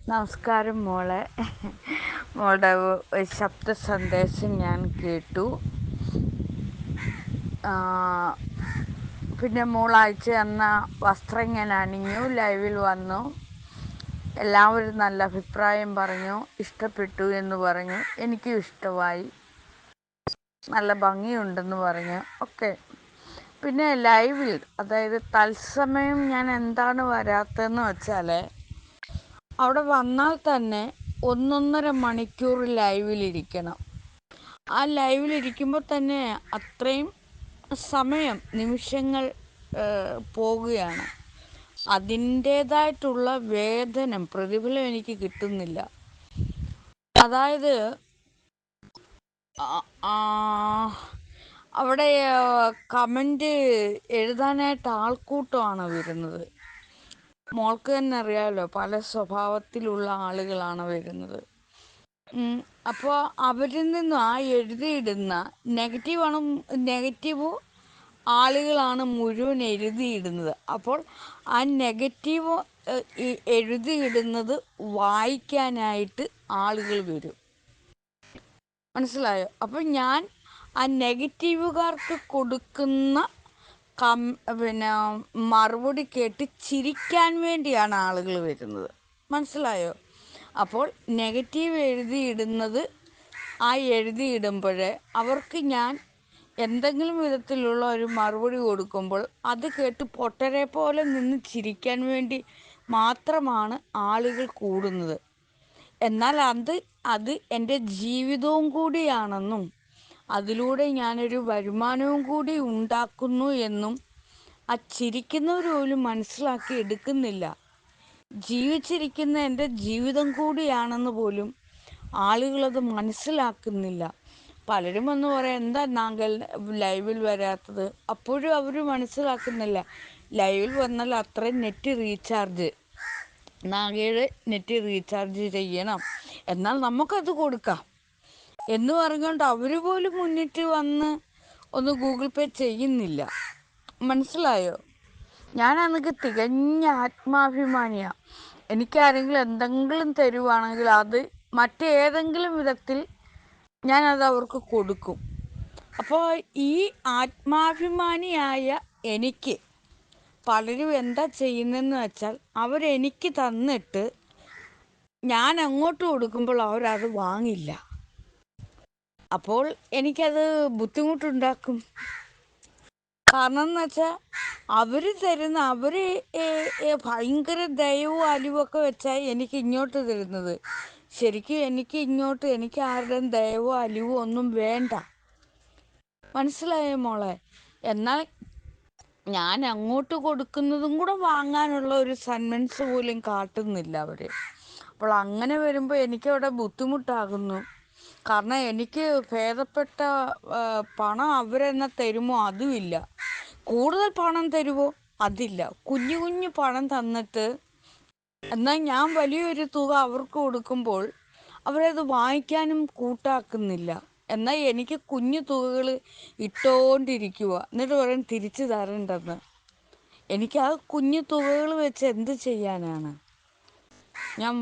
നമസ്കാരം മോളെ. മോളുടെ ശബ്ദ സന്ദേശം ഞാൻ കേട്ടു. പിന്നെ മോളാഴ്ച എന്ന വസ്ത്രം ഞാൻ അണിഞ്ഞു ലൈവിൽ വന്നു. എല്ലാവരും നല്ല അഭിപ്രായം പറഞ്ഞു ഇഷ്ടപ്പെട്ടു എന്ന് പറഞ്ഞു. എനിക്കും ഇഷ്ടമായി. നല്ല ഭംഗിയുണ്ടെന്ന് പറഞ്ഞു. ഓക്കെ. പിന്നെ ലൈവിൽ അതായത് തത്സമയം ഞാൻ എന്താണ് വരാത്തതെന്ന് വെച്ചാൽ അവിടെ വന്നാൽ തന്നെ ഒന്നൊന്നര മണിക്കൂർ ലൈവിലിരിക്കണം. ആ ലൈവിലിരിക്കുമ്പോൾ തന്നെ അത്രയും സമയം നിമിഷങ്ങൾ പോകുകയാണ്. അതിന്റേതായിട്ടുള്ള വേതനം പ്രതിഫലം എനിക്ക് കിട്ടുന്നില്ല. അതായത് അവിടെ കമന്റ് എഴുതാനായിട്ട് ആൾക്കൂട്ടമാണ് വരുന്നത്. മോൾക്ക് തന്നെ അറിയാമല്ലോ പല സ്വഭാവത്തിലുള്ള ആളുകളാണ് വരുന്നത്. അപ്പോൾ അവരിൽ നിന്നും ആ എഴുതിയിടുന്ന നെഗറ്റീവാണ് നെഗറ്റീവ് ആളുകളാണ് മുഴുവൻ എഴുതിയിടുന്നത്. അപ്പോൾ ആ നെഗറ്റീവ് എഴുതിയിടുന്നത് വായിക്കാനായിട്ട് ആളുകൾ വരും. മനസ്സിലായോ? അപ്പോൾ ഞാൻ ആ നെഗറ്റീവുകാർക്ക് കൊടുക്കുന്ന കം പിന്നെ മറുപടി കേട്ട് ചിരിക്കാൻ വേണ്ടിയാണ് ആളുകൾ വരുന്നത്. മനസ്സിലായോ? അപ്പോൾ നെഗറ്റീവ് എഴുതിയിടുന്നത് ആ എഴുതിയിടുമ്പോഴേ അവർക്ക് ഞാൻ എന്തെങ്കിലും വിധത്തിലുള്ള ഒരു മറുപടി കൊടുക്കുമ്പോൾ അത് കേട്ട് പൊട്ടരെ പോലെ നിന്ന് ചിരിക്കാൻ വേണ്ടി മാത്രമാണ് ആളുകൾ കൂടുന്നത്. എന്നാൽ അത് അത് എന്റെ ജീവിതവും കൂടിയാണെന്നും അതിലൂടെ ഞാനൊരു വരുമാനവും കൂടി ഉണ്ടാക്കുന്നു എന്നും ആ ചിരിക്കുന്നവർ പോലും മനസ്സിലാക്കി എടുക്കുന്നില്ല. ജീവിച്ചിരിക്കുന്ന എന്റെ ജീവിതം കൂടിയാണെന്ന് പോലും ആളുകളത് മനസ്സിലാക്കുന്നില്ല. പലരും എന്ന് പറയാം എന്താ നാങ്കൽ ലൈവിൽ വരാത്തത്? അപ്പോഴും അവർ മനസ്സിലാക്കുന്നില്ല. ലൈവിൽ വന്നാൽ അത്രയും നെറ്റ് റീചാർജ് നാഗയുടെ നെറ്റ് റീചാർജ് ചെയ്യണം. എന്നാൽ നമുക്കത് കൊടുക്കാം. എന്ന് പറഞ്ഞുകൊണ്ട് അവർ പോലും മുന്നിട്ട് വന്ന് ഒന്ന് ഗൂഗിൾ പേ ചെയ്യുന്നില്ല. മനസ്സിലായോ? ഞാൻ അന്നൊക്കെ തികഞ്ഞ ആത്മാഭിമാനിയാണ് എനിക്കാരെങ്കിലും എന്തെങ്കിലും തരുവാണെങ്കിൽ അത് മറ്റേതെങ്കിലും വിധത്തിൽ ഞാനത് അവർക്ക് കൊടുക്കും. അപ്പോൾ ഈ ആത്മാഭിമാനിയായ എനിക്ക് പലരും എന്താ ചെയ്യുന്നതെന്ന് വെച്ചാൽ അവരെനിക്ക് തന്നിട്ട് ഞാൻ അങ്ങോട്ട് കൊടുക്കുമ്പോൾ അവരത് വാങ്ങില്ല. അപ്പോൾ എനിക്കത് ബുദ്ധിമുട്ടുണ്ടാക്കും. കാരണം എന്ന് വെച്ചാൽ അവർ തരുന്ന അവർ ഭയങ്കര ദയവും അലിവൊക്കെ വെച്ചാൽ എനിക്ക് ഇങ്ങോട്ട് തരുന്നത്. ശരിക്കും എനിക്ക് ഇങ്ങോട്ട് എനിക്ക് ആരുടെയും ദയവോ അലിവോ ഒന്നും വേണ്ട. മനസ്സിലായോ മോളെ? എന്നാൽ ഞാൻ അങ്ങോട്ട് കൊടുക്കുന്നതും കൂടെ വാങ്ങാനുള്ള ഒരു സന്മൻസ് പോലും കാട്ടുന്നില്ല അവർ അപ്പോൾ അങ്ങനെ വരുമ്പോൾ എനിക്കവിടെ ബുദ്ധിമുട്ടാകുന്നു. കാരണം എനിക്ക് ഭേദപ്പെട്ട പണം അവരെന്നെ തരുമോ അതുമില്ല. കൂടുതൽ പണം തരുമോ അതില്ല. കുഞ്ഞു കുഞ്ഞു പണം തന്നിട്ട് എന്നാൽ ഞാൻ വലിയൊരു തുക അവർക്ക് കൊടുക്കുമ്പോൾ അവരത് വാങ്ങിക്കാനും കൂട്ടാക്കുന്നില്ല. എന്നാൽ എനിക്ക് കുഞ്ഞു തുകകൾ ഇട്ടുകൊണ്ടിരിക്കുക എന്നിട്ട് പറയും തിരിച്ചു തരണ്ടെന്ന്. എനിക്ക് ആ കുഞ്ഞു തുകകൾ വെച്ച് എന്ത് ചെയ്യാനാണ്? ഞാൻ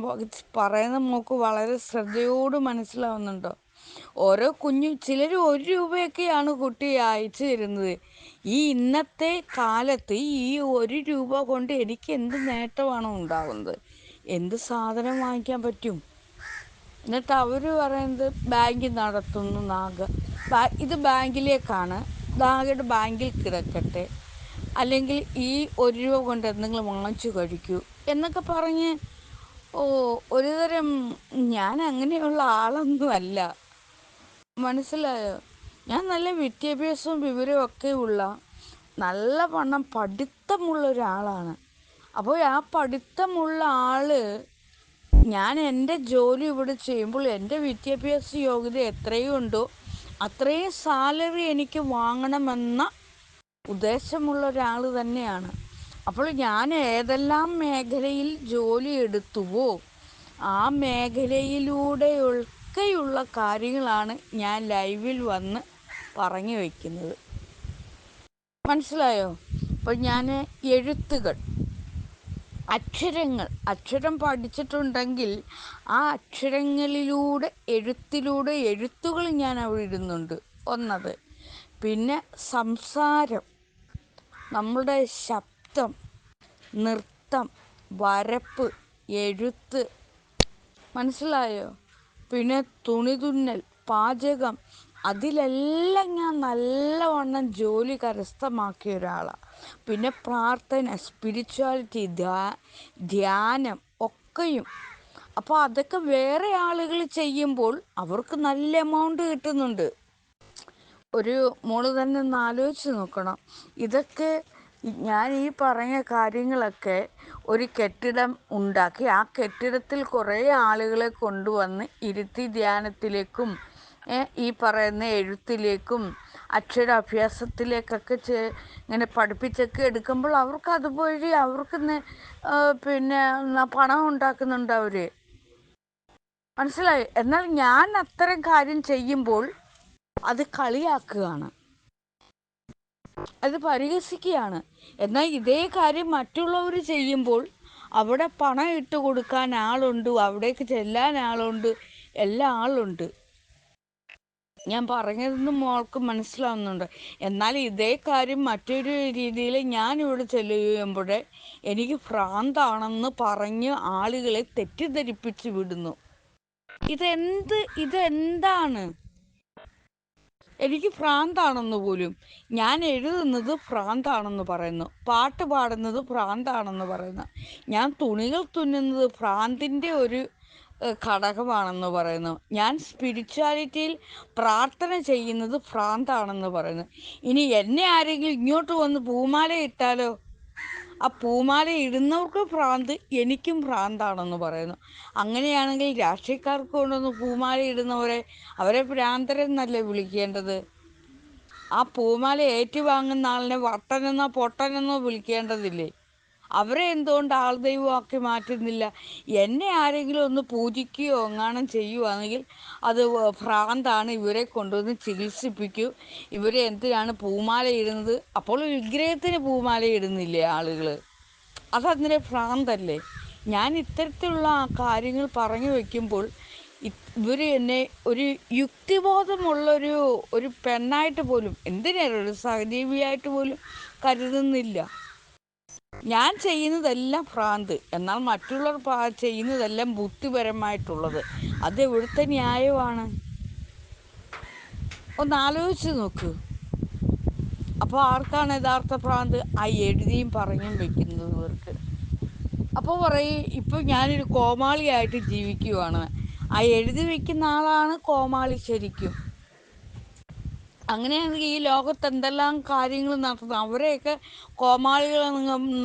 പറയുന്ന മോക്ക് വളരെ ശ്രദ്ധയോട് മനസ്സിലാവുന്നുണ്ടോ. ഓരോ കുഞ്ഞു ചിലർ ഒരു രൂപയൊക്കെയാണ് കുട്ടി അയച്ചു തരുന്നത് ഈ ഇന്നത്തെ കാലത്ത് ഈ ഒരു രൂപ കൊണ്ട് എനിക്ക് എന്ത് നേട്ടമാണ് ഉണ്ടാകുന്നത് എന്ത് സാധനം വാങ്ങിക്കാൻ പറ്റും? എന്നിട്ട് അവർ പറയുന്നത് ബാങ്ക് നടത്തുന്നു നാഗ. ഇത് ബാങ്കിലേക്കാണ്. നാഗയുടെ ബാങ്കിൽ കിടക്കട്ടെ. അല്ലെങ്കിൽ ഈ ഒരു രൂപ കൊണ്ട് എന്തെങ്കിലും വാങ്ങിച്ചു കഴിക്കൂ എന്നൊക്കെ പറഞ്ഞ് ഓ ഒരുതരം ഞാൻ അങ്ങനെയുള്ള ആളൊന്നും അല്ല മനസ്സിലായോ? ഞാൻ നല്ല വിദ്യാഭ്യാസവും വിവരവും ഒക്കെ ഉള്ള നല്ല വണ്ണം പഠിത്തമുള്ള ഒരാളാണ് അപ്പോൾ ആ പഠിത്തമുള്ള ആൾ ഞാൻ എന്റെ ജോലി ഇവിടെ ചെയ്യുമ്പോൾ എന്റെ വിദ്യാഭ്യാസ യോഗ്യത എത്രയും ഉണ്ടോ അത്രയും സാലറി എനിക്ക് വാങ്ങണമെന്ന ഉദ്ദേശമുള്ള ഒരാൾ തന്നെയാണ്. അപ്പോൾ ഞാൻ ഏതെല്ലാം മേഖലയിൽ ജോലി എടുത്തുവോ ആ മേഖലയിലൂടെയൊക്കെയുള്ള കാര്യങ്ങളാണ് ഞാൻ ലൈവിൽ വന്ന് പറഞ്ഞു വയ്ക്കുന്നത് മനസ്സിലായോ? അപ്പോൾ ഞാൻ എഴുത്തുകൾ അക്ഷരങ്ങൾ അക്ഷരം പഠിച്ചിട്ടുണ്ടെങ്കിൽ ആ അക്ഷരങ്ങളിലൂടെ എഴുത്തിലൂടെ എഴുത്തുകൾ ഞാൻ അവിടെ ഇടുന്നുണ്ട്. ഒന്നത്. പിന്നെ സംസാരം. നമ്മളുടെ ശബ്ദം നൃത്തം. നൃത്തം. വരപ്പ്. എഴുത്ത്. മനസ്സിലായോ? പിന്നെ തുണി തുന്നൽ പാചകം. അതിലെല്ലാം ഞാൻ നല്ലവണ്ണം ജോലി കരസ്ഥമാക്കിയ ഒരാളാണ് പിന്നെ പ്രാർത്ഥന സ്പിരിച്വാലിറ്റി ധ്യാനം ഒക്കെയും. അപ്പോൾ അതൊക്കെ വേറെ ആളുകൾ ചെയ്യുമ്പോൾ അവർക്ക് നല്ല എമൗണ്ട് കിട്ടുന്നുണ്ട്. ഒരു മോൾ തന്നെ ഒന്ന് ആലോചിച്ച് നോക്കണം. ഇതൊക്കെ ഞാൻ ഈ പറഞ്ഞ കാര്യങ്ങളൊക്കെ ഒരു കെട്ടിടം ഉണ്ടാക്കി. ആ കെട്ടിടത്തിൽ കുറേ ആളുകളെ കൊണ്ടുവന്ന് ഇരുത്തി ധ്യാനത്തിലേക്കും ഈ പറയുന്ന എഴുത്തിലേക്കും അക്ഷരാഭ്യാസത്തിലേക്കൊക്കെ ഇങ്ങനെ പഠിപ്പിച്ചൊക്കെ എടുക്കുമ്പോൾ അവർക്ക് അതുപോലെ അവർക്ക് പിന്നെ പണം ഉണ്ടാക്കുന്നുണ്ട് അവർ മനസ്സിലായി? എന്നാൽ ഞാൻ അത്തരം കാര്യം ചെയ്യുമ്പോൾ അത് കളിയാക്കുകയാണ്. അത് പരിഹസിക്കുകയാണ്. എന്നാൽ ഇതേ കാര്യം മറ്റുള്ളവർ ചെയ്യുമ്പോൾ അവിടെ പണം ഇട്ട് കൊടുക്കാൻ ആളുണ്ട് അവിടേക്ക് ചെല്ലാൻ ആളുണ്ട് എല്ലാ ആളുണ്ട്. ഞാൻ പറഞ്ഞതെന്ന് മോൾക്ക് മനസ്സിലാവുന്നുണ്ട്. എന്നാൽ ഇതേ കാര്യം മറ്റൊരു രീതിയിൽ ഞാൻ ഇവിടെ ചെല്ലുമ്പോൾ എനിക്ക് ഭ്രാന്താണെന്ന് പറഞ്ഞ് ആളുകളെ തെറ്റിദ്ധരിപ്പിച്ച് വിടുന്നു. ഇതെന്ത് ഇതെന്താണ്? എനിക്ക് ഭ്രാന്താണെന്ന് പോലും. ഞാൻ എഴുതുന്നത് ഭ്രാന്താണെന്ന് പറയുന്നു. പാട്ട് പാടുന്നത് ഭ്രാന്താണെന്ന് പറയുന്നു. ഞാൻ തുണികൾ തുന്നുന്നത് ഭ്രാന്തിന്റെ ഒരു ഘടകമാണെന്ന് പറയുന്നു. ഞാൻ സ്പിരിച്വാലിറ്റിയിൽ പ്രാർത്ഥന ചെയ്യുന്നത് ഭ്രാന്താണെന്ന് പറയുന്നു. ഇനി എന്നെ ആരെങ്കിലും ഇങ്ങോട്ട് വന്ന് പൂമാല ഇട്ടാലോ ആ പൂമാല ഇടുന്നവർക്ക് ഭ്രാന്ത് എനിക്കും ഭ്രാന്താണെന്ന് പറയുന്നു. അങ്ങനെയാണെങ്കിൽ രാഷ്ട്രീയക്കാർക്ക് കൊണ്ടൊന്ന് പൂമാല ഇടുന്നവരെ അവരെ ഭ്രാന്തരെന്നല്ലേ വിളിക്കേണ്ടത്? ആ പൂമാല ഏറ്റുവാങ്ങുന്ന ആളിനെ വട്ടനെന്നോ പൊട്ടനെന്നോ വിളിക്കേണ്ടതില്ലേ? അവരെ എന്തുകൊണ്ട് ആൾ ദൈവമാക്കി മാറ്റുന്നില്ല? എന്നെ ആരെങ്കിലും ഒന്ന് പൂജിക്കുകയോ എങ്ങാനും ചെയ്യുവാണെങ്കിൽ അത് ഭ്രാന്താണ്. ഇവരെ കൊണ്ടുവന്ന് ചികിത്സിപ്പിക്കൂ. ഇവരെ എന്തിനാണ് പൂമാല ഇടുന്നത് അപ്പോൾ വിഗ്രഹത്തിന് പൂമാല ഇടുന്നില്ലേ ആളുകൾ അതന്നേരം ഭ്രാന്തല്ലേ? ഞാൻ ഇത്തരത്തിലുള്ള കാര്യങ്ങൾ പറഞ്ഞു വയ്ക്കുമ്പോൾ ഇവർ എന്നെ ഒരു യുക്തിബോധമുള്ളൊരു ഒരു പെണ്ണായിട്ട് പോലും എന്തിനാണ് ഒരു സഹജീവിയായിട്ട് പോലും കരുതുന്നില്ല. ഞാൻ ചെയ്യുന്നതെല്ലാം ഭ്രാന്ത്. എന്നാൽ മറ്റുള്ളവർ ചെയ്യുന്നതെല്ലാം ബുദ്ധിപരമായിട്ടുള്ളത്. അത് എവിടുത്തെ ന്യായമാണ്? ഒന്ന് ആലോചിച്ച് നോക്ക്. അപ്പോൾ ആർക്കാണ് യഥാർത്ഥ ഭ്രാന്ത്? ആ എഴുതിയും പറഞ്ഞും വെക്കുന്നവർക്ക് അപ്പോൾ പറയും ഇപ്പോൾ ഞാനൊരു കോമാളിയായിട്ട് ജീവിക്കുവാണ്. ആ എഴുതി വെക്കുന്ന ആളാണ് കോമാളി ശരിക്കും. അങ്ങനെയാണെങ്കിൽ ഈ ലോകത്ത് എന്തെല്ലാം കാര്യങ്ങൾ നടത്തുന്നു? അവരെയൊക്കെ കോമാളികൾ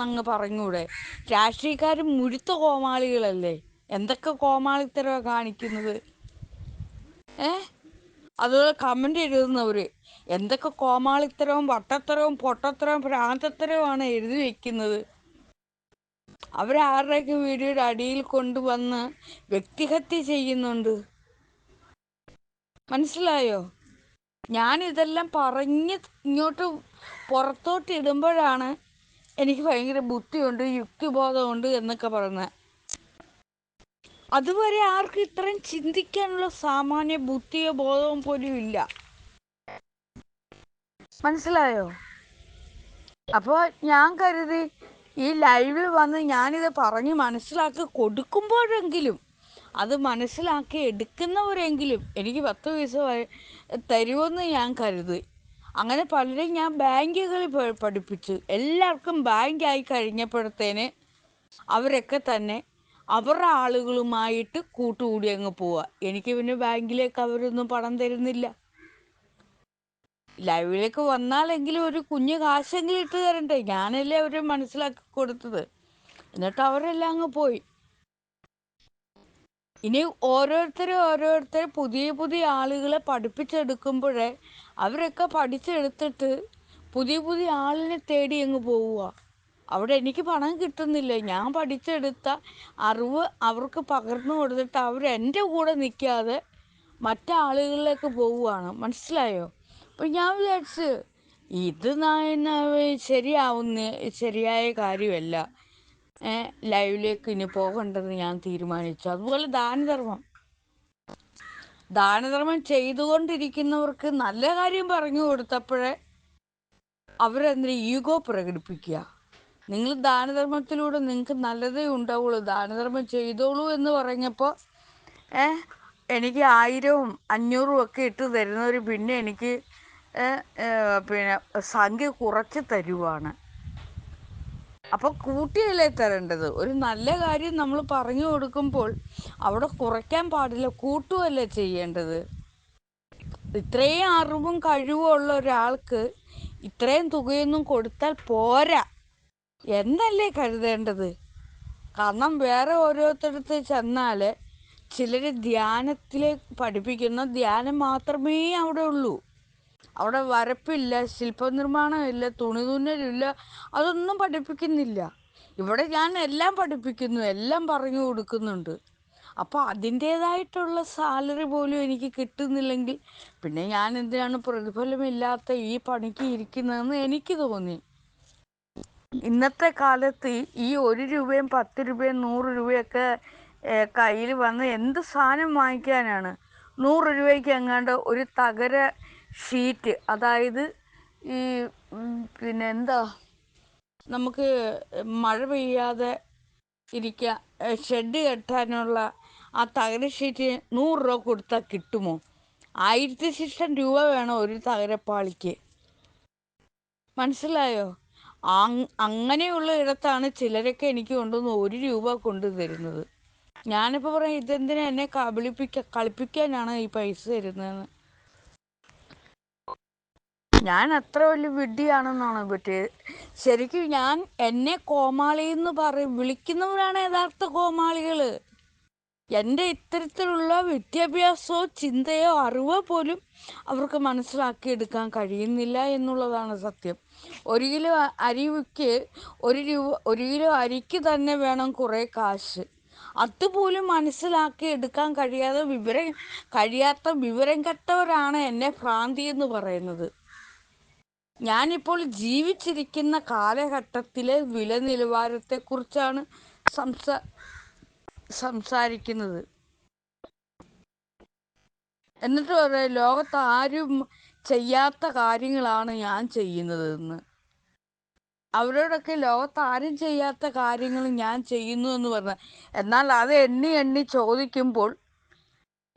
അങ്ങ് പറഞ്ഞൂടെ? രാഷ്ട്രീയക്കാർ മുഴുത്ത കോമാളികളല്ലേ? എന്തൊക്കെ കോമാളിത്തരമാണ് കാണിക്കുന്നത്? ഏ? അതുപോലെ കമന്റ് എഴുതുന്നവർ എന്തൊക്കെ കോമാളിത്തരവും വട്ടത്തരവും പൊട്ടത്തരവും ഭ്രാന്തത്തരവുമാണ് എഴുതി വയ്ക്കുന്നത് അവരാരുടെയൊക്കെ വീഡിയോയുടെ അടിയിൽ കൊണ്ടുവന്ന് വ്യക്തിഹത്യ ചെയ്യുന്നുണ്ട്? മനസ്സിലായോ? ഞാൻ ഇതെല്ലാം പറഞ്ഞ് ഇങ്ങോട്ട് പുറത്തോട്ട് ഇടുമ്പോഴാണ് എനിക്ക് ഭയങ്കര ബുദ്ധിയുണ്ട് യുക്തിബോധമുണ്ട് എന്നൊക്കെ പറയുന്നത്. അതുവരെ ആർക്കും ഇത്രയും ചിന്തിക്കാനുള്ള സാമാന്യ ബുദ്ധിയോ ബോധവും പോലും ഇല്ല. മനസ്സിലായോ? അപ്പോൾ ഞാൻ കരുതി ഈ ലൈവിൽ വന്ന് ഞാനിത് പറഞ്ഞ് മനസ്സിലാക്കി കൊടുക്കുമ്പോഴെങ്കിലും അത് മനസ്സിലാക്കി എടുക്കുന്നവരെങ്കിലും എനിക്ക് പത്ത് പൈസ തരുമെന്ന് ഞാൻ കരുതി. അങ്ങനെ പലരും ഞാൻ ബാങ്കുകളിൽ പഠിപ്പിച്ചു. എല്ലാവർക്കും ബാങ്കായി കഴിഞ്ഞപ്പോഴത്തേന് അവരൊക്കെ തന്നെ അവരുടെ ആളുകളുമായിട്ട് കൂട്ടുകൂടി അങ്ങ് പോവുക എനിക്ക് പിന്നെ ബാങ്കിലേക്ക് അവരൊന്നും പണം തരുന്നില്ല. ലൈവിലേക്ക് വന്നാലെങ്കിലും ഒരു കുഞ്ഞു കാശെങ്കിലും ഇട്ട് തരണ്ടേ? ഞാനല്ലേ അവരെ മനസ്സിലാക്കി കൊടുത്തത്. എന്നിട്ട് അവരെല്ലാം അങ്ങ് പോയി. ഇനി ഓരോരുത്തർ ഓരോരുത്തർ പുതിയ പുതിയ ആളുകളെ പഠിപ്പിച്ചെടുക്കുമ്പോഴേ അവരൊക്കെ പഠിച്ചെടുത്തിട്ട് പുതിയ പുതിയ ആളിനെ തേടി അങ്ങ് പോവുക. അവിടെ എനിക്ക് പണം കിട്ടുന്നില്ല. ഞാൻ പഠിച്ചെടുത്ത അറിവ് അവർക്ക് പകർന്നു കൊടുത്തിട്ട് അവർ എന്റെ കൂടെ നിൽക്കാതെ മറ്റാളുകളിലേക്ക് പോവുകയാണ്. മനസ്സിലായോ? അപ്പം ഞാൻ വിചാരിച്ച് ഇത് ശരിയാവുന്ന? ശരിയായ കാര്യമല്ല. ലൈവിലേക്ക് ഇനി പോകേണ്ടത് ഞാൻ തീരുമാനിച്ചു. അതുപോലെ ദാനധർമ്മം. ദാനധർമ്മം ചെയ്തുകൊണ്ടിരിക്കുന്നവർക്ക് നല്ല കാര്യം പറഞ്ഞു കൊടുത്തപ്പോഴേ അവരെന്തിനു ഈഗോ പ്രകടിപ്പിക്കുക. നിങ്ങൾ ദാനധർമ്മത്തിലൂടെ നിങ്ങൾക്ക് നല്ലതേ ഉണ്ടാവുള്ളൂ. ദാനധർമ്മം ചെയ്തോളൂ എന്ന് പറഞ്ഞപ്പോൾ ഏ എനിക്ക് ആയിരവും അഞ്ഞൂറും ഒക്കെ ഇട്ട് തരുന്നവർ പിന്നെ എനിക്ക് പിന്നെ സംഖ്യ കുറച്ച് തരുവാണ്. അപ്പോൾ കൂട്ടിയല്ലേ തരേണ്ടത്? ഒരു നല്ല കാര്യം നമ്മൾ പറഞ്ഞു കൊടുക്കുമ്പോൾ അവിടെ കുറയ്ക്കാൻ പാടില്ല കൂട്ടുകയല്ലേ ചെയ്യേണ്ടത്? ഇത്രയും അറിവും കഴിവും ഉള്ള ഒരാൾക്ക് ഇത്രയും തുകയൊന്നും കൊടുത്താൽ പോരാ. എന്നല്ലേ കരുതേണ്ടത്? കാരണം വേറെ ഓരോരുത്തരത്ത് ചെന്നാൽ ചിലർ ധ്യാനത്തിലേക്ക് പഠിപ്പിക്കുന്ന ധ്യാനം മാത്രമേ അവിടെ ഉള്ളൂ. അവിടെ വരപ്പില്ല ശില്പനിർമ്മാണമില്ല തുണി തുന്നലില്ല അതൊന്നും പഠിപ്പിക്കുന്നില്ല. ഇവിടെ ഞാൻ എല്ലാം പഠിപ്പിക്കുന്നു എല്ലാം പറഞ്ഞു കൊടുക്കുന്നുണ്ട്. അപ്പോൾ അതിന്റേതായിട്ടുള്ള സാലറി പോലും എനിക്ക് കിട്ടുന്നില്ലെങ്കിൽ പിന്നെ ഞാൻ എന്തിനാണ് പ്രതിഫലമില്ലാത്ത ഈ പണിക്ക് ഇരിക്കുന്നതെന്ന് എനിക്ക് തോന്നി. ഇന്നത്തെ കാലത്ത് ഈ ഒരു രൂപയും പത്ത് രൂപയും നൂറ് രൂപയൊക്കെ കയ്യിൽ വന്ന് എന്ത് സാധനം വാങ്ങിക്കാനാണ്? നൂറ് രൂപയ്ക്ക് എങ്ങാണ്ട് ഒരു തകര ഷീറ്റ് അതായത് ഈ പിന്നെ എന്താ? നമുക്ക് മഴ പെയ്യാതെ ഇരിക്കുക ഷെഡ് കെട്ടാനുള്ള ആ തകര ഷീറ്റ് നൂറ് രൂപ കൊടുത്താൽ കിട്ടുമോ? ആയിരത്തി ശിഷ്ടം രൂപ വേണം ഒരു തകരപ്പാളിക്ക്. മനസ്സിലായോ? അങ് അങ്ങനെയുള്ള ഇടത്താണ് ചിലരൊക്കെ എനിക്ക് കൊണ്ടുവന്ന് ഒരു രൂപ കൊണ്ടു തരുന്നത്. ഞാനിപ്പോൾ പറയാം ഇതെന്തിനാ എന്നെ കബളിപ്പിക്ക കളിപ്പിക്കാനാണ് ഈ പൈസ തരുന്നതെന്ന്? ഞാൻ അത്ര വലിയ വിഡ്ഢിയാണെന്നാണ് പറ്റിയത് ശരിക്കും ഞാൻ എന്നെ കോമാളി എന്ന് പറയും. വിളിക്കുന്നവരാണ് യഥാർത്ഥ കോമാളികൾ എന്റെ ഇത്തരത്തിലുള്ള വിദ്യാഭ്യാസമോ ചിന്തയോ അറിവോ പോലും അവർക്ക് മനസ്സിലാക്കി എടുക്കാൻ കഴിയുന്നില്ല എന്നുള്ളതാണ് സത്യം. ഒരു കിലോ അരിക്ക് ഒരു രൂപ ഒരു കിലോ അരിക്ക് തന്നെ വേണം കുറേ കാശ്. അതുപോലും മനസ്സിലാക്കി എടുക്കാൻ കഴിയാതെ വിവരം കഴിയാത്ത വിവരം കെട്ടവരാണ് എന്നെ ഭ്രാന്തി എന്ന് പറയുന്നത്. ഞാനിപ്പോൾ ജീവിച്ചിരിക്കുന്ന കാലഘട്ടത്തിലെ വില നിലവാരത്തെക്കുറിച്ചാണ് സംസാ സംസാരിക്കുന്നത്. എന്നിട്ട് പറയാം ലോകത്ത് ആരും ചെയ്യാത്ത കാര്യങ്ങളാണ് ഞാൻ ചെയ്യുന്നത് എന്ന് അവരോടൊക്കെ ലോകത്ത് ആരും ചെയ്യാത്ത കാര്യങ്ങൾ ഞാൻ ചെയ്യുന്നു എന്ന് പറഞ്ഞ എന്നാൽ അത് എണ്ണി എണ്ണി ചോദിക്കുമ്പോൾ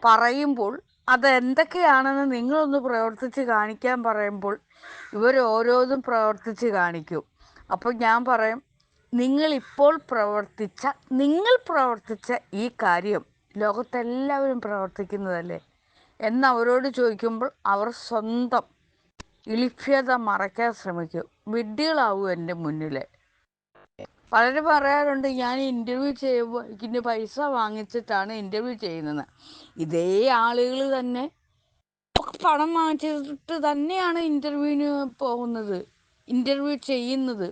പറയുമ്പോൾ അത് എന്തൊക്കെയാണെന്ന് നിങ്ങളൊന്ന് പ്രവർത്തിച്ച് കാണിക്കാൻ പറയുമ്പോൾ ഇവർ ഓരോന്നും പ്രവർത്തിച്ച് കാണിക്കും. അപ്പോൾ ഞാൻ പറയും നിങ്ങളിപ്പോൾ പ്രവർത്തിച്ച നിങ്ങൾ പ്രവർത്തിച്ച ഈ കാര്യം ലോകത്തെല്ലാവരും പ്രവർത്തിക്കുന്നതല്ലേ? എന്ന് അവരോട് ചോദിക്കുമ്പോൾ അവർ സ്വന്തം ഇളിഭ്യത മറയ്ക്കാൻ ശ്രമിക്കും. വിഡ്ഢികളാവും എന്റെ മുന്നിൽ പലരും പറയാറുണ്ട് ഞാൻ ഇന്റർവ്യൂ ചെയ്യുമ്പോൾ ഇതിന്റെ പൈസ വാങ്ങിച്ചിട്ടാണ് ഇന്റർവ്യൂ ചെയ്യുന്നത്. ഇതേ ആളുകൾ തന്നെ പണം വാങ്ങിച്ചിട്ട് തന്നെയാണ് ഇന്റർവ്യൂവിന് പോകുന്നത് ഇന്റർവ്യൂ ചെയ്യുന്നത്.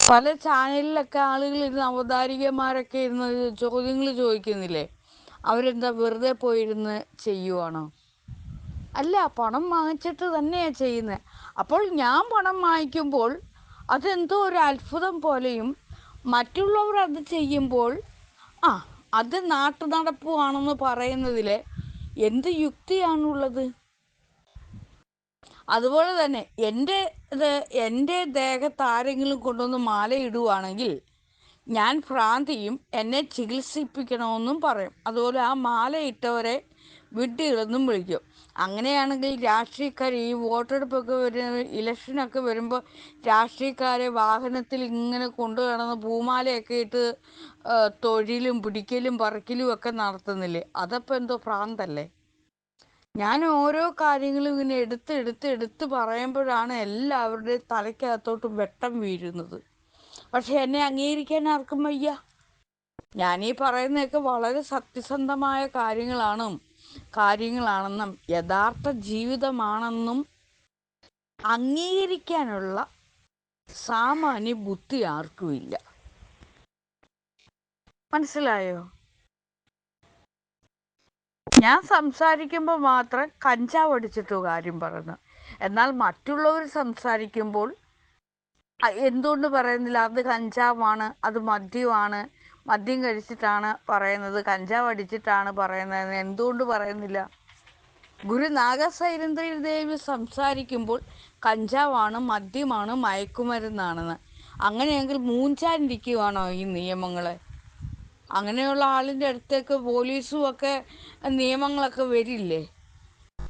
പല ചാനലിലൊക്കെ ആളുകൾ ഇരുന്ന് അവതാരികമാരൊക്കെ ഇരുന്ന് ചോദ്യങ്ങൾ ചോദിക്കുന്നില്ലേ? അവരെന്താ വെറുതെ പോയിരുന്ന് ചെയ്യുവാണോ? അല്ല പണം വാങ്ങിച്ചിട്ട് തന്നെയാണ് ചെയ്യുന്നത് അപ്പോൾ ഞാൻ പണം വാങ്ങിക്കുമ്പോൾ അതെന്തോ ഒരു അത്ഭുതം പോലെയും മറ്റുള്ളവർ അത് ചെയ്യുമ്പോൾ ആ അത് നാട്ടു നടപ്പുവാണെന്ന് പറയുന്നതിൽ എന്ത് യുക്തിയാണുള്ളത്? അതുപോലെ തന്നെ എന്റെ ഇത് എന്റെ ദേഹത്ത് ആരെങ്കിലും കൊണ്ടുവന്ന് മാല ഇടുവാണെങ്കിൽ ഞാൻ ഭ്രാന്തിയും എന്നെ ചികിത്സിപ്പിക്കണമെന്നും പറയും. അതുപോലെ ആ മാലയിട്ടവരെ വിഡ്ഢികളെന്നും വിളിക്കും. അങ്ങനെയാണെങ്കിൽ രാഷ്ട്രീയക്കാർ ഈ വോട്ടെടുപ്പൊക്കെ വരുന്ന ഇലക്ഷനൊക്കെ വരുമ്പോൾ രാഷ്ട്രീയക്കാരെ വാഹനത്തിൽ ഇങ്ങനെ കൊണ്ടു നടന്ന് പൂമാലയൊക്കെ ഇട്ട് തൊഴിലും പിടിക്കലും പറിക്കലും ഒക്കെ നടത്തുന്നില്ലേ? അതപ്പോൾ എന്തോ പ്രാന്തല്ലേ ഞാൻ ഓരോ കാര്യങ്ങളും ഇങ്ങനെ എടുത്ത് എടുത്ത് എടുത്ത് പറയുമ്പോഴാണ് എല്ലാവരുടെയും തലയ്ക്കകത്തോട്ട് വെട്ടം വീഴുന്നത്. പക്ഷെ എന്നെ അംഗീകരിക്കാൻ ആർക്കും വയ്യ. ഞാനീ പറയുന്നതൊക്കെ വളരെ സത്യസന്ധമായ കാര്യങ്ങളാണെന്നും കാര്യങ്ങളാണെന്നും യഥാർത്ഥ ജീവിതമാണെന്നും അംഗീകരിക്കാനുള്ള സാമാന്യ ബുദ്ധി ആർക്കുമില്ല. മനസ്സിലായോ? ഞാൻ സംസാരിക്കുമ്പോൾ മാത്രം കഞ്ചാവ് അടിച്ചിട്ട് കാര്യം പറഞ്ഞു എന്നാൽ മറ്റുള്ളവർ സംസാരിക്കുമ്പോൾ എന്തുകൊണ്ട് പറയുന്നില്ല? അത് കഞ്ചാവാണ് അത് മദ്യമാണ് മദ്യം കഴിച്ചിട്ടാണ് പറയുന്നത് കഞ്ചാവ് അടിച്ചിട്ടാണ് പറയുന്നത് എന്തുകൊണ്ട് പറയുന്നില്ല? ഗുരു നാഗസൈരന്ദ്രി ദേവി സംസാരിക്കുമ്പോൾ കഞ്ചാവാണ് മദ്യമാണ് മയക്കുമരുന്നാണെന്ന്. അങ്ങനെയെങ്കിൽ മൂഞ്ചാനിരിക്കുവാണോ ഈ നിയമങ്ങൾ അങ്ങനെയുള്ള ആളിന്റെ അടുത്തേക്ക് പോലീസും ഒക്കെ നിയമങ്ങളൊക്കെ വരില്ലേ?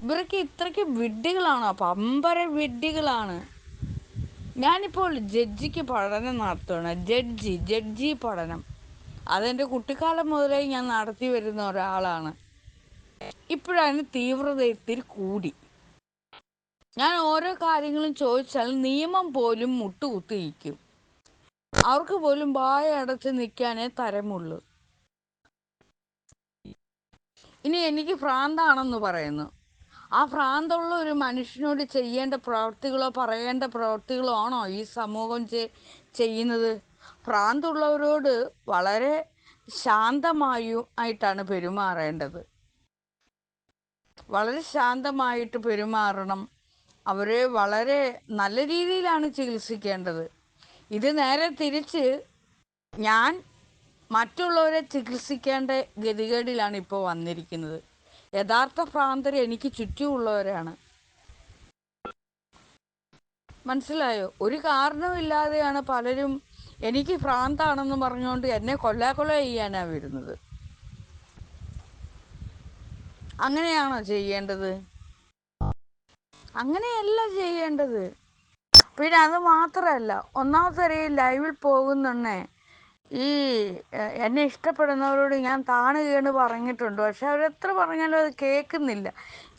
ഇവരൊക്കെ ഇത്രയ്ക്ക് വിഡ്ഢികളാണോ? പമ്പര വിഡ്ഢികളാണ്. ഞാനിപ്പോൾ ജഡ്ജിക്ക് പഠനം നടത്തുകയാണ് ജഡ്ജി ജഡ്ജി പഠനം. അതെന്റെ കുട്ടിക്കാലം മുതലേ ഞാൻ നടത്തി വരുന്ന ഒരാളാണ്. ഇപ്പോഴതിന് തീവ്രത ഇത്തിരി കൂടി. ഞാൻ ഓരോ കാര്യങ്ങളും ചോദിച്ചാൽ നിയമം പോലും മുട്ടുകുത്തിയിരിക്കും. അവർക്ക് പോലും വായ അടച്ച് നിൽക്കാനേ തരമുള്ളൂ. ഇനി എനിക്ക് ഭ്രാന്താണെന്ന് പറയുന്നു. ആ ഭ്രാന്തമുള്ള ഒരു മനുഷ്യനോട് ചെയ്യേണ്ട പ്രവർത്തികളോ പറയേണ്ട പ്രവർത്തികളോ ആണോ ഈ സമൂഹം ചെയ്യുന്നത്? ഭ്രാന്തുള്ളവരോട് വളരെ ശാന്തമായും ആയിട്ടാണ് പെരുമാറേണ്ടത്. വളരെ ശാന്തമായിട്ട് പെരുമാറണം. അവരെ വളരെ നല്ല രീതിയിലാണ് ചികിത്സിക്കേണ്ടത്. ഇത് നേരെ തിരിച്ച് ഞാൻ മറ്റുള്ളവരെ ചികിത്സിക്കേണ്ട ഗതികേടിലാണ് ഇപ്പോൾ വന്നിരിക്കുന്നത്. യഥാർത്ഥ ഭ്രാന്തർ എനിക്ക് ചുറ്റുമുള്ളവരാണ്. മനസ്സിലായോ? ഒരു കാരണമില്ലാതെയാണ് പലരും എനിക്ക് ഭ്രാന്താണെന്ന് പറഞ്ഞുകൊണ്ട് എന്നെ കൊല്ലാക്കൊല ചെയ്യാനാ വരുന്നത്. അങ്ങനെയാണോ ചെയ്യേണ്ടത്? അങ്ങനെയല്ല ചെയ്യേണ്ടത്. പിന്നെ അത് മാത്രമല്ല ഒന്നാമത്തെ ഈ ലൈവിൽ പോകുന്നുണ്ടേ ഈ എന്നെ ഇഷ്ടപ്പെടുന്നവരോട് ഞാൻ താണു പറഞ്ഞിട്ടുണ്ട്. പക്ഷെ അവരെത്ര പറഞ്ഞാലും അത് കേൾക്കുന്നില്ല.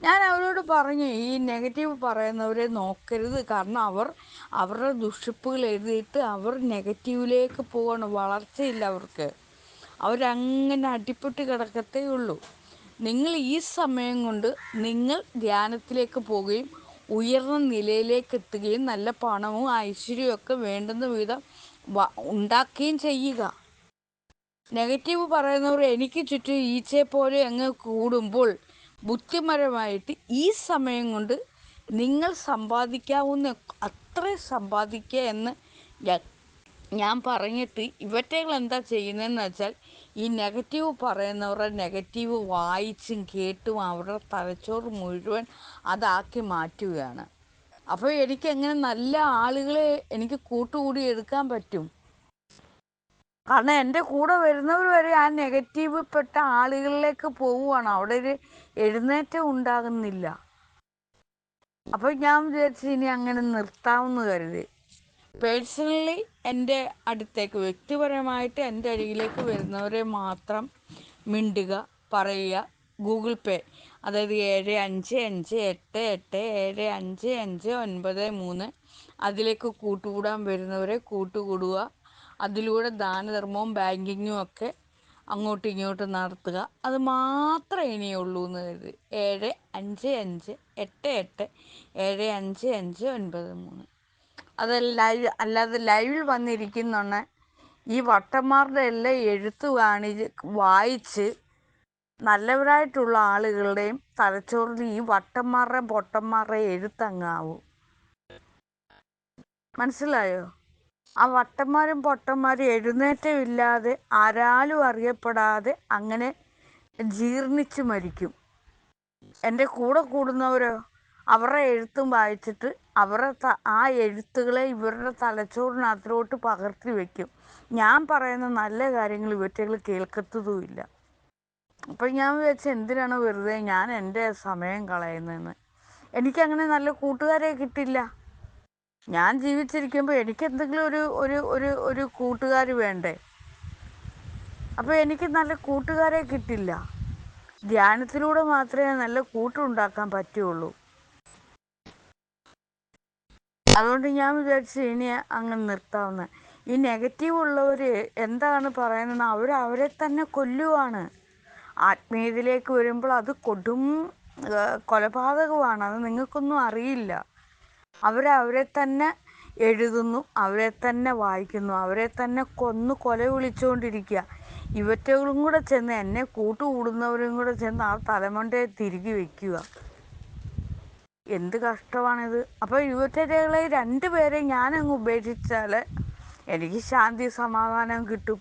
ഞാൻ അവരോട് പറഞ്ഞു ഈ നെഗറ്റീവ് പറയുന്നവരെ നോക്കരുത്. കാരണം അവർ അവരുടെ ദുഷിപ്പുകൾ എഴുതിയിട്ട് അവർ നെഗറ്റീവിലേക്ക് പോവാണ്. വളർച്ചയില്ല അവർക്ക്. അവരങ്ങനെ അടിപ്പെട്ട് കിടക്കത്തേ ഉള്ളൂ. നിങ്ങൾ ഈ സമയം കൊണ്ട് നിങ്ങൾ ധ്യാനത്തിലേക്ക് പോവുകയും ഉയർന്ന നിലയിലേക്ക് എത്തുകയും നല്ല പണവും ഐശ്വര്യവും ഒക്കെ വേണ്ടുന്ന വിധം ഉണ്ടാക്കുകയും ചെയ്യുക. നെഗറ്റീവ് പറയുന്നവർ എനിക്ക് ചുറ്റും ഈച്ചയെ പോലെ അങ്ങ് കൂടുമ്പോൾ ബുദ്ധിപരമായിട്ട് ഈ സമയം കൊണ്ട് നിങ്ങൾ സമ്പാദിക്കാവുന്ന അത്രയും സമ്പാദിക്കുക എന്ന് ഞാൻ പറഞ്ഞിട്ട് ഇവറ്റകൾ എന്താ ചെയ്യുന്നതെന്ന് വെച്ചാൽ ഈ നെഗറ്റീവ് പറയുന്നവരുടെ നെഗറ്റീവ് വായിച്ചും കേട്ടും അവരുടെ തലച്ചോറ് മുഴുവൻ അതാക്കി മാറ്റുകയാണ്. അപ്പോൾ എനിക്ക് എങ്ങനെ നല്ല ആളുകളെ എനിക്ക് കൂട്ടുകൂടി എടുക്കാൻ പറ്റും? കാരണം എന്റെ കൂടെ വരുന്നവർ വരെ ആ നെഗറ്റീവ് പെട്ട ആളുകളിലേക്ക് പോവുകയാണ്. അവിടെ ഒരു എഴുന്നേറ്റം ഉണ്ടാകുന്നില്ല. അപ്പോൾ ഞാൻ വിചാരിച്ചു ഇനി അങ്ങനെ നിർത്താമെന്ന് കരുതി. പേഴ്സണലി എന്റെ അടുത്തേക്ക് വ്യക്തിപരമായിട്ട് എന്റെ അരികിലേക്ക് വരുന്നവരെ മാത്രം മിണ്ടുക പറയുക ഗൂഗിൾ പേ അതായത് ഏഴ് അഞ്ച് അഞ്ച് എട്ട് എട്ട് ഏഴ് അഞ്ച് അഞ്ച് ഒൻപത് മൂന്ന് അതിലേക്ക് കൂട്ടുകൂടാൻ വരുന്നവരെ കൂട്ടുകൂടുക അതിലൂടെ ദാനധർമ്മവും ബാങ്കിങ്ങും ഒക്കെ അങ്ങോട്ടും ഇങ്ങോട്ടും നടത്തുക. അത് മാത്രമേ ഇനിയുള്ളൂ എന്ന് കരുതി. ഏഴ് അഞ്ച് അഞ്ച് എട്ട് എട്ട് ഏഴ് അഞ്ച് അഞ്ച് ഒൻപത് മൂന്ന്. അത് ലൈവ് അല്ലാതെ ലൈവിൽ വന്നിരിക്കുന്നുണ്ട്. ഈ വട്ടന്മാരുടെ എല്ലാം എഴുത്ത് കാണി വായിച്ച് നല്ലവരായിട്ടുള്ള ആളുകളുടെയും തലച്ചോറിൽ ഈ വട്ടന്മാരുടെയും പൊട്ടന്മാരുടെയും എഴുത്തങ്ങാവും മനസ്സിലായോ? ആ വട്ടന്മാരും പൊട്ടന്മാരും എഴുന്നേറ്റമില്ലാതെ ആരാലും അറിയപ്പെടാതെ അങ്ങനെ ജീർണിച്ച് മരിക്കും. എന്റെ കൂടെ കൂടുന്നവരോ? അവരുടെ എഴുത്തും വായിച്ചിട്ട് അവരുടെ ആ എഴുത്തുകളെ ഇവരുടെ തലച്ചോറിനകത്തിലോട്ട് പകർത്തി വയ്ക്കും. ഞാൻ പറയുന്ന നല്ല കാര്യങ്ങൾ ഇവറ്റകൾ കേൾക്കത്തതുമില്ല. അപ്പം ഞാൻ വിചാരിച്ച എന്തിനാണ് വെറുതെ ഞാൻ എന്റെ സമയം കളയുന്നതെന്ന്. എനിക്കങ്ങനെ നല്ല കൂട്ടുകാരെ കിട്ടില്ല. ഞാൻ ജീവിച്ചിരിക്കുമ്പോൾ എനിക്ക് എന്തെങ്കിലും ഒരു ഒരു ഒരു ഒരു കൂട്ടുകാർ വേണ്ടേ? അപ്പോൾ എനിക്ക് നല്ല കൂട്ടുകാരെ കിട്ടില്ല. ധ്യാനത്തിലൂടെ മാത്രമേ നല്ല കൂട്ടുണ്ടാക്കാൻ പറ്റുള്ളൂ. അതുകൊണ്ട് ഞാൻ വിചാരിച്ചു ഇനി അങ്ങനെ നിർത്താവുന്ന. ഈ നെഗറ്റീവ് ഉള്ളവർ എന്താണ് പറയുന്നത് അവർ അവരെ തന്നെ കൊല്ലുവാണ്. ആത്മീയതയിലേക്ക് വരുമ്പോൾ അത് കൊടും കൊലപാതകമാണ്. അത് നിങ്ങൾക്കൊന്നും അറിയില്ല. അവർ അവരെ തന്നെ എഴുതുന്നു അവരെ തന്നെ വായിക്കുന്നു അവരെ തന്നെ കൊന്നു കൊല വിളിച്ചുകൊണ്ടിരിക്കുക. ഇവറ്റകളും കൂടെ ചെന്ന് എന്നെ കൂട്ടുകൂടുന്നവരും കൂടെ ചെന്ന് ആ തലമണ്ടയെ തിരികെ വയ്ക്കുക എന്ത് കഷ്ടമാണിത്. അപ്പോൾ യുവറ്റകളെ രണ്ടുപേരെ ഞാനങ്ങ് ഉപേക്ഷിച്ചാൽ എനിക്ക് ശാന്തി സമാധാനം കിട്ടും.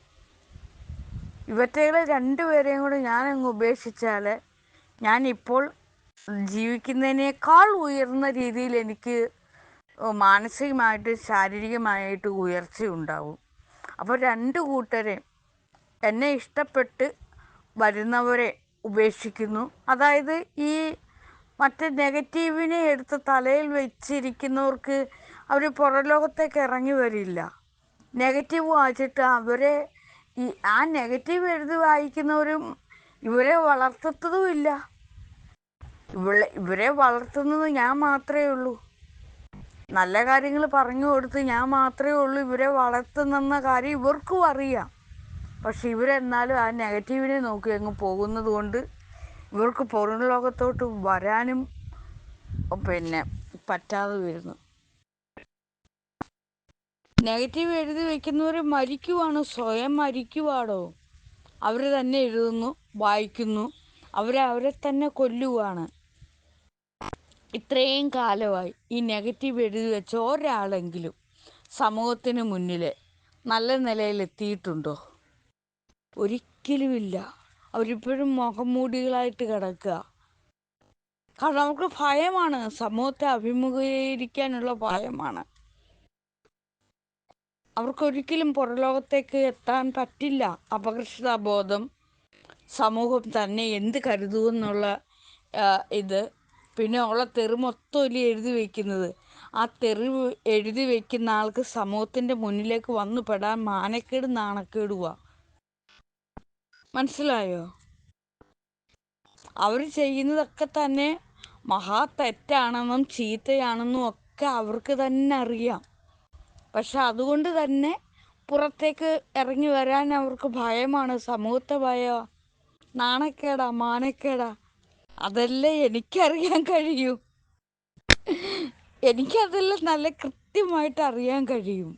ഇവറ്റകളെ രണ്ടുപേരെയും കൂടെ ഞാനങ്ങ് ഉപേക്ഷിച്ചാൽ ഞാനിപ്പോൾ ജീവിക്കുന്നതിനേക്കാൾ ഉയർന്ന രീതിയിൽ എനിക്ക് മാനസികമായിട്ട് ശാരീരികമായിട്ട് ഉയർച്ച ഉണ്ടാവും. അപ്പോൾ രണ്ട് കൂട്ടരെ എന്നെ ഇഷ്ടപ്പെട്ട് വരുന്നവരെ ഉപേക്ഷിക്കുന്നു. അതായത് ഈ മറ്റ് നെഗറ്റീവിനെ എടുത്ത് തലയിൽ വെച്ചിരിക്കുന്നവർക്ക് അവർ പുറലോകത്തേക്ക് ഇറങ്ങി വരില്ല. നെഗറ്റീവ് വായിച്ചിട്ട് അവരെ ഈ ആ നെഗറ്റീവ് എഴുതി വായിക്കുന്നവരും ഇവരെ വളർത്തത്തതുമില്ല ഇവളെ ഇവരെ വളർത്തുന്നത് ഞാൻ മാത്രമേ ഉള്ളൂ. നല്ല കാര്യങ്ങൾ പറഞ്ഞു കൊടുത്ത് ഞാൻ മാത്രമേ ഉള്ളൂ ഇവരെ വളർത്തുന്നെന്ന കാര്യം ഇവർക്കും അറിയാം. പക്ഷെ ഇവരെന്നാലും ആ നെഗറ്റീവിനെ നോക്കി അങ്ങ് പോകുന്നത് കൊണ്ട് ഇവർക്ക് പുറം ലോകത്തോട്ട് വരാനും പിന്നെ പറ്റാതെ വരുന്നു. നെഗറ്റീവ് എഴുതി വെക്കുന്നവർ മരിക്കുവാണോ? സ്വയം മരിക്കുവാടോ? അവർ തന്നെ എഴുതുന്നു വായിക്കുന്നു. അവരെ അവരെ തന്നെ കൊല്ലുവാണ്. ഇത്രയും കാലമായി ഈ നെഗറ്റീവ് എഴുതി വെച്ച ഒരാളെങ്കിലും സമൂഹത്തിന് മുന്നിൽ നല്ല നിലയിൽ എത്തിയിട്ടുണ്ടോ ഒരിക്കലുമില്ല. അവരിപ്പോഴും മുഖംമൂടികളായിട്ട് കിടക്കുക. കാരണം നമുക്ക് ഭയമാണ്. സമൂഹത്തെ അഭിമുഖീകരിക്കാനുള്ള ഭയമാണ്. അവർക്കൊരിക്കലും പുറലോകത്തേക്ക് എത്താൻ പറ്റില്ല. അപകർഷതാബോധം സമൂഹം തന്നെ എന്ത് കരുതുമെന്നുള്ള ഇത് പിന്നെ ഉള്ള തെറി മൊത്തം അല്ലേ എഴുതി വയ്ക്കുന്നത് ആ തെറി എഴുതി വയ്ക്കുന്ന ആൾക്ക് സമൂഹത്തിന്റെ മുന്നിലേക്ക് വന്നു പെടാൻ മാനക്കേട് നാണക്കേടുവാ. മനസ്സിലായോ? അവർ ചെയ്യുന്നതൊക്കെ തന്നെ മഹാ തെറ്റാണെന്നും ചീത്തയാണെന്നും ഒക്കെ അവർക്ക് തന്നെ അറിയാം. പക്ഷെ അതുകൊണ്ട് തന്നെ പുറത്തേക്ക് ഇറങ്ങി വരാൻ അവർക്ക് ഭയമാണ്. സമൂഹത്തെ ഭയമാണ് നാണക്കേടാ മാനക്കേടാ. അതല്ലേ എനിക്കറിയാൻ കഴിയൂ. എനിക്കതെല്ലാം നല്ല കൃത്യമായിട്ട് അറിയാൻ കഴിയും.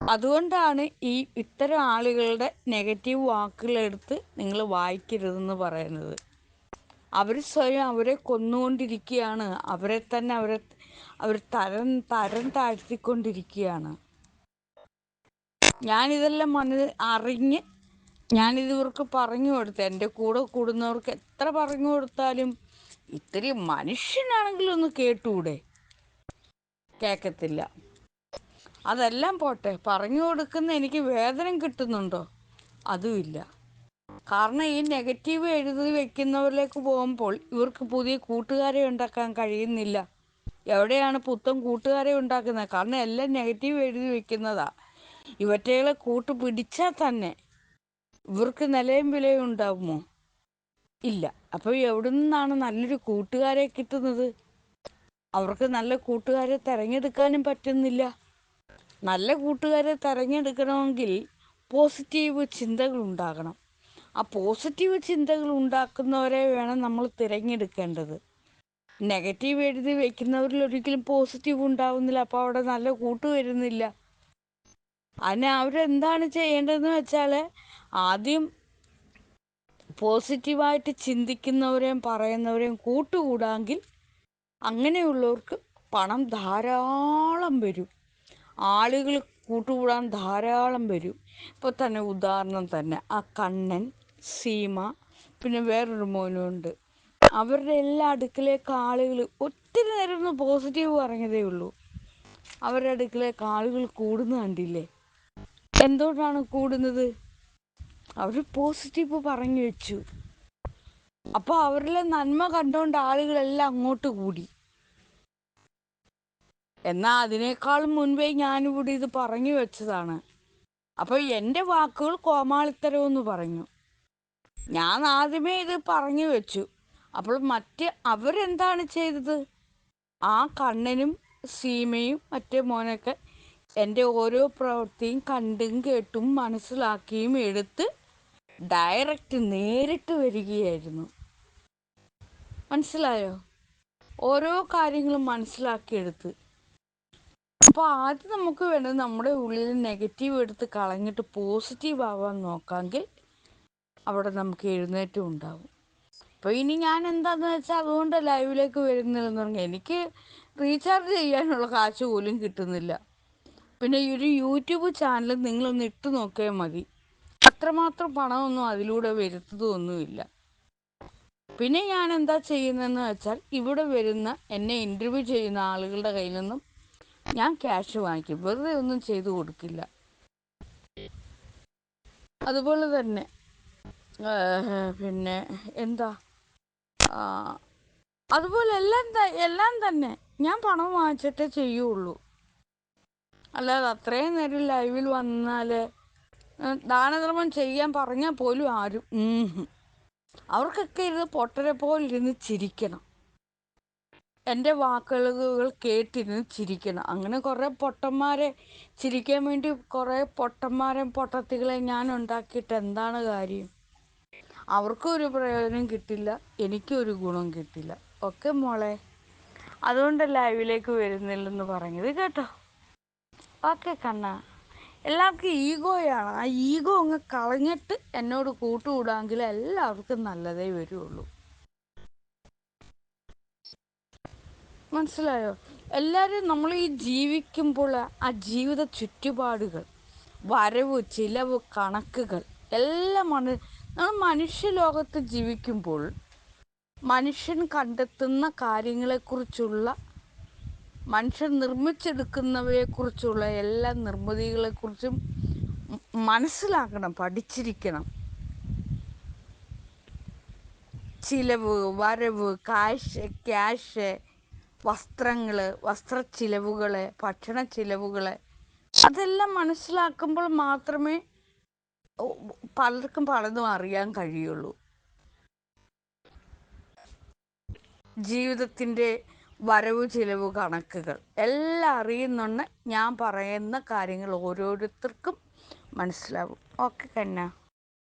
അതുകൊണ്ടാണ് ഈ ഇത്തരം ആളുകളുടെ നെഗറ്റീവ് വാക്കുകളെടുത്ത് നിങ്ങൾ വായിക്കരുതെന്ന് പറയുന്നത്. അവർ സ്വയം അവരെ കൊന്നുകൊണ്ടിരിക്കുകയാണ്. അവരെ തന്നെ അവരെ അവർ തരം തരം താഴ്ത്തിക്കൊണ്ടിരിക്കുകയാണ്. ഞാനിതെല്ലാം മന അറിഞ്ഞ് ഞാനിത് ഇവർക്ക് പറഞ്ഞു കൊടുത്തു. എന്റെ കൂടെ കൂടുന്നവർക്ക് എത്ര പറഞ്ഞു കൊടുത്താലും ഇത്തിരി മനുഷ്യനാണെങ്കിലും ഒന്ന് കേട്ടുകൂടെ കേൾക്കത്തില്ല അതെല്ലാം പോട്ടെ. പറഞ്ഞു കൊടുക്കുന്ന എനിക്ക് വേതനം കിട്ടുന്നുണ്ടോ? അതുമില്ല. കാരണം ഈ നെഗറ്റീവ് എഴുതി വെക്കുന്നവരിലേക്ക് പോകുമ്പോൾ ഇവർക്ക് പുതിയ കൂട്ടുകാരെ ഉണ്ടാക്കാൻ കഴിയുന്നില്ല. എവിടെയാണ് പുത്തൻ കൂട്ടുകാരെ ഉണ്ടാക്കുന്നത്? കാരണം എല്ലാം നെഗറ്റീവ് എഴുതി വെക്കുന്നതാ. ഇവറ്റകളെ കൂട്ട് പിടിച്ചാൽ തന്നെ ഇവർക്ക് നിലയും വിലയും ഉണ്ടാവുമോ? ഇല്ല. അപ്പോൾ എവിടെ നിന്നാണ് നല്ലൊരു കൂട്ടുകാരെ കിട്ടുന്നത്? അവർക്ക് നല്ല കൂട്ടുകാരെ തെരഞ്ഞെടുക്കാനും പറ്റുന്നില്ല. നല്ല കൂട്ടുകാരെ തിരഞ്ഞെടുക്കണമെങ്കിൽ പോസിറ്റീവ് ചിന്തകൾ ഉണ്ടാകണം. ആ പോസിറ്റീവ് ചിന്തകൾ ഉണ്ടാക്കുന്നവരെ വേണം നമ്മൾ തിരഞ്ഞെടുക്കേണ്ടത്. നെഗറ്റീവ് എഴുതി വെക്കുന്നവരിൽ ഒരിക്കലും പോസിറ്റീവ് ഉണ്ടാവുന്നില്ല. അപ്പോൾ അവിടെ നല്ല കൂട്ട് വരുന്നില്ല. അതിന് അവരെന്താണ് ചെയ്യേണ്ടതെന്ന് വെച്ചാൽ ആദ്യം പോസിറ്റീവായിട്ട് ചിന്തിക്കുന്നവരെയും പറയുന്നവരെയും കൂട്ടുകൂടാമെങ്കിൽ അങ്ങനെയുള്ളവർക്ക് പണം ധാരാളം വരും. ആളുകൾ കൂട്ടുകൂടാൻ ധാരാളം വരും. ഇപ്പോൾ തന്നെ ഉദാഹരണം തന്നെ ആ കണ്ണൻ സീമ പിന്നെ വേറൊരു മോനുണ്ട്. അവരുടെ എല്ലാ അടുക്കിലേക്ക് ആളുകൾ ഒത്തിരി നേരം ഒന്ന് പോസിറ്റീവ് പറഞ്ഞതേ ഉള്ളൂ. അവരുടെ അടുക്കിലേക്ക് ആളുകൾ കൂടുന്ന കണ്ടില്ലേ? എന്തുകൊണ്ടാണ് കൂടുന്നത്? അവർ പോസിറ്റീവ് പറഞ്ഞു വെച്ചു. അപ്പോൾ അവരിലെ നന്മ കണ്ടുകൊണ്ട് ആളുകളെല്ലാം അങ്ങോട്ട് കൂടി. എന്നാൽ അതിനേക്കാളും മുൻപേ ഞാനിവിടെ ഇത് പറഞ്ഞു വെച്ചതാണ്. അപ്പോൾ എന്റെ വാക്കുകൾ കോമാളിത്തരമെന്ന് പറഞ്ഞു. ഞാൻ ആദ്യമേ ഇത് പറഞ്ഞു വെച്ചു. അപ്പോൾ മറ്റ് അവരെന്താണ് ചെയ്തത്? ആ കണ്ണനും സീമയും മറ്റേ മോനൊക്കെ എന്റെ ഓരോ പ്രവൃത്തിയും കണ്ടും കേട്ടും മനസ്സിലാക്കിയും എടുത്ത് ഡയറക്റ്റ് നേരിട്ട് വരികയായിരുന്നു. മനസ്സിലായോ? ഓരോ കാര്യങ്ങളും മനസ്സിലാക്കിയെടുത്ത്. അപ്പോൾ ആദ്യം നമുക്ക് വേണ്ടത് നമ്മുടെ ഉള്ളിൽ നെഗറ്റീവ് എടുത്ത് കളഞ്ഞിട്ട് പോസിറ്റീവ് ആവാൻ നോക്കാമെങ്കിൽ അവിടെ നമുക്ക് എഴുന്നേറ്റം ഉണ്ടാവും. അപ്പോൾ ഇനി ഞാൻ എന്താന്ന് വെച്ചാൽ അതുകൊണ്ട് ലൈവിലേക്ക് വരുന്നില്ലെന്ന് പറഞ്ഞാൽ എനിക്ക് റീചാർജ് ചെയ്യാനുള്ള കാശ് പോലും കിട്ടുന്നില്ല. പിന്നെ ഈ ഒരു യൂട്യൂബ് ചാനൽ നിങ്ങളൊന്ന് ഇട്ട് നോക്കിയാൽ മതി. അത്രമാത്രം പണമൊന്നും അതിലൂടെ വരുത്തതൊന്നുമില്ല. പിന്നെ ഞാൻ എന്താ ചെയ്യുന്നതെന്ന് വെച്ചാൽ ഇവിടെ വരുന്ന എന്നെ ഇന്റർവ്യൂ ചെയ്യുന്ന ആളുകളുടെ കയ്യിൽ നിന്നും ഞാൻ ക്യാഷ് വാങ്ങിക്കും. വെറുതെ ഒന്നും ചെയ്തു കൊടുക്കില്ല. അതുപോലെ തന്നെ പിന്നെ എന്താ അതുപോലെ എല്ലാം എല്ലാം തന്നെ ഞാൻ പണം വാങ്ങിച്ചിട്ടേ ചെയ്യുള്ളൂ. അല്ലാതെ അത്രയും നേരം ലൈവിൽ വന്നാൽ ദാനധർമ്മം ചെയ്യാൻ പറഞ്ഞാൽ പോലും ആരും. അവർക്കൊക്കെ ഇരുന്ന് പൊട്ടരെ പോലെ ഇരുന്ന് ചിരിക്കണം. എന്റെ വാക്കുകൾ കേട്ടിരുന്ന് ചിരിക്കണം. അങ്ങനെ കുറേ പൊട്ടന്മാരെ ചിരിക്കാൻ വേണ്ടി കുറേ പൊട്ടന്മാരെ പൊട്ടത്തികളെ ഞാൻ ഉണ്ടാക്കിയിട്ട് എന്താണ് കാര്യം? അവർക്കും ഒരു പ്രയോജനം കിട്ടില്ല എനിക്കും ഒരു ഗുണം കിട്ടില്ല. ഒക്കെ മോളെ അതുകൊണ്ട് ലൈവിലേക്ക് വരുന്നില്ലെന്ന് പറഞ്ഞത് കേട്ടോ. ഓക്കെ കണ്ണ. എല്ലാവർക്കും ഈഗോയാണ്. ആ ഈഗോ അങ്ങ് കളഞ്ഞിട്ട് എന്നോട് കൂട്ടുകൂടാമെങ്കിൽ എല്ലാവർക്കും നല്ലതേ വരുള്ളൂ. മനസ്സിലായോ? എല്ലാവരും നമ്മൾ ഈ ജീവിക്കുമ്പോൾ ആ ജീവിത ചുറ്റുപാടുകൾ വരവ് ചിലവ് കണക്കുകൾ എല്ലാം ആണ്. നമ്മൾ മനുഷ്യലോകത്ത് ജീവിക്കുമ്പോൾ മനുഷ്യൻ കണ്ടെത്തുന്ന കാര്യങ്ങളെക്കുറിച്ചുള്ള മനുഷ്യൻ നിർമ്മിച്ചെടുക്കുന്നവയെക്കുറിച്ചുള്ള എല്ലാ നിർമ്മിതികളെക്കുറിച്ചും കുറിച്ചും മനസ്സിലാക്കണം പഠിച്ചിരിക്കണം. ചിലവ് വരവ് കാശ് ക്യാഷ് വസ്ത്രങ്ങൾ വസ്ത്രച്ചിലവുകൾ ഭക്ഷണ ചിലവുകൾ അതെല്ലാം മനസ്സിലാക്കുമ്പോൾ മാത്രമേ പലർക്കും പലതും അറിയാൻ കഴിയുള്ളൂ. ജീവിതത്തിന്റെ വരവ് ചിലവ് കണക്കുകൾ. എല്ലാം അറിയുന്നുണ്ട് ഞാൻ പറയുന്ന കാര്യങ്ങൾ ഓരോരുത്തർക്കും മനസ്സിലാവും. ഓക്കെ കന്ന.